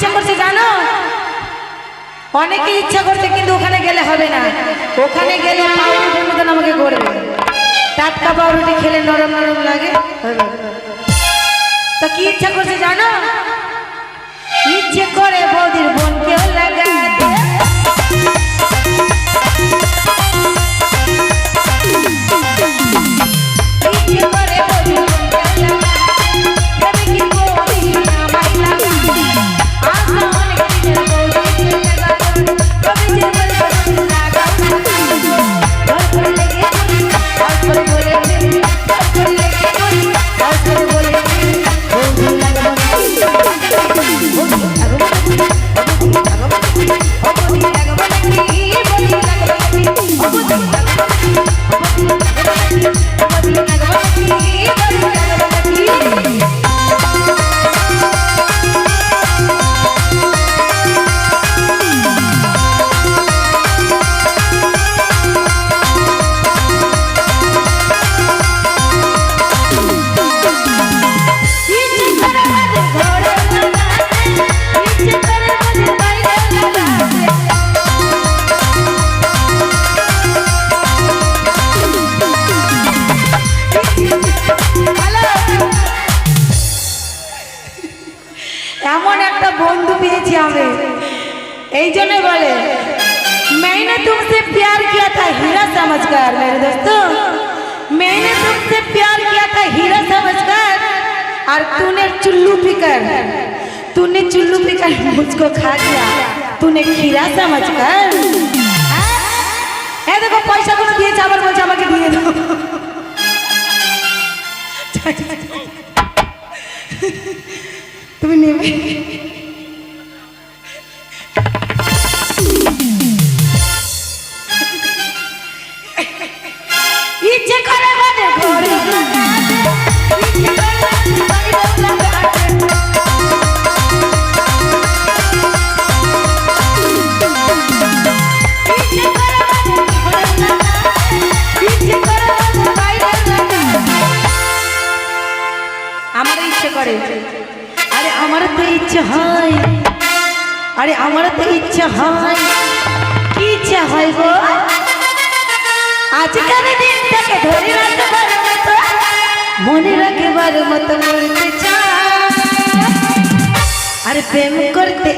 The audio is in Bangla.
ইচ্ছা করছে জানো? অনেকে ইচ্ছা করছে, কিন্তু ওখানে গেলে হবে না। ওখানে গেলে আমাকে করবে। টাটকা পাউরুটি খেলে নরম নরম লাগে। তা কি ইচ্ছা করছে জানো? ইচ্ছে করে বৌদির বোনকেও লাগাতে पीछे आवे यही जो नहीं बोले मैंने तुमसे प्यार किया था हीरा समझकर मेरे दोस्तों मैंने तुमसे प्यार किया था हीरा समझकर और तूने चुल्लू पीकर तूने चुल्लू पीकर मुझको खा गया तूने खीरा समझकर ऐ देखो पैसा को दिए चावल আমার তো ইচ্ছে হয়। আরে, আমার তো ইচ্ছে হয়। কি ইচ্ছে হয় গো? আজকাল দিনটাকে ধরে রাখবার মতো, মনে রাখবার মতো করতে চাই আরে, প্রেম করতে